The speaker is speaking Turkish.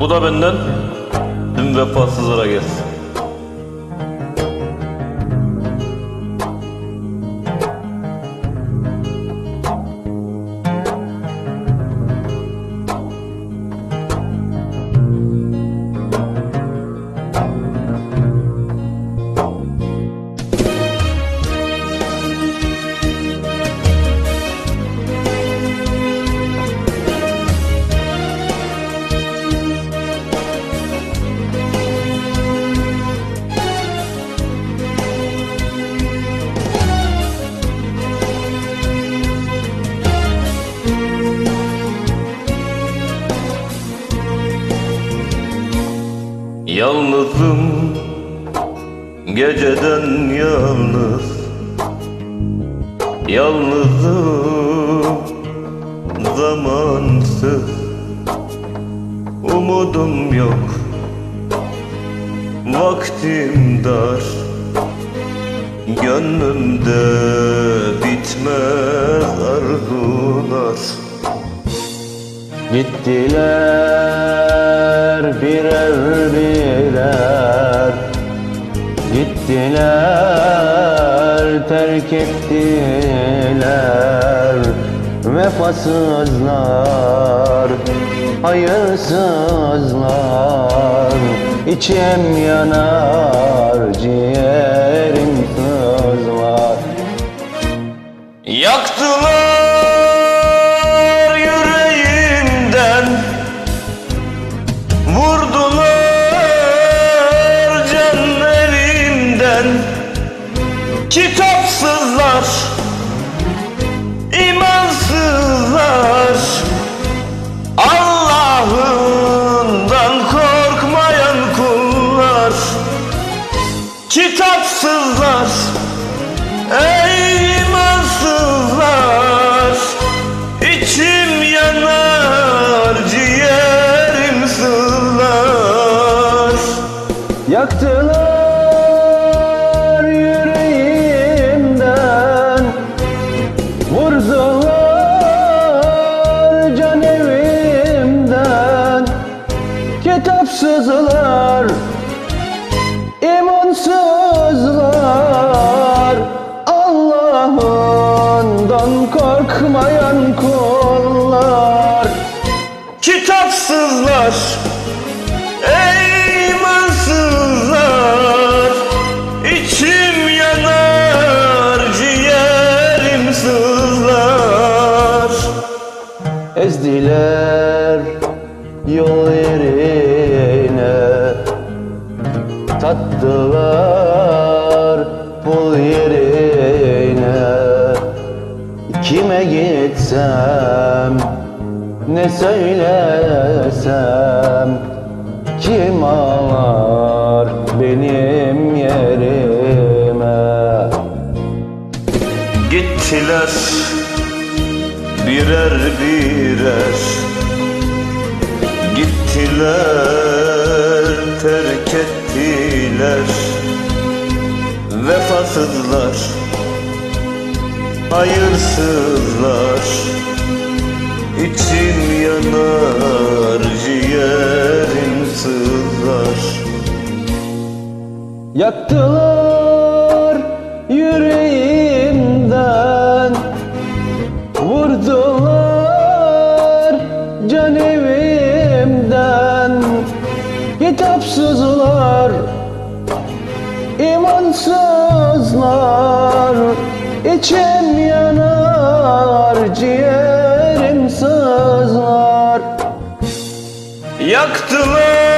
Bu da benden tüm vefasızlara gelsin. Yalnızım geceden yalnız. Yalnızım. Zamansız. Umudum yok. Vaktim dar. Gönlümde bitmez arzular. Gittiler birer birer terk Vefasızlar Hayırsızlar. İçim yanar ciğerim sızlar. Yaktılar Kitapsızlar imansızlar. Allah'ından korkmayan kullar Kitapsızlar. Ey imansızlar İçim yanar ciğerim sızlar. Yaktılar Kitapsızlar Ey imansızlar İçim yanar ciğerim sızlar. Ezdiler yol yerine Tattılar pul yerine. Kime gitsem ne söylesem Kim ağlar benim yerime? Gittiler birer birer. Gittiler terk ettiler. Vefasızlar Hayırsızlar İçim yanar ciğerim sızlar. Yaktılar yüreğimden Vurdular can evimden Kitapsızlar imansızlar İçim yanar ciğerim sızlar Yaktılar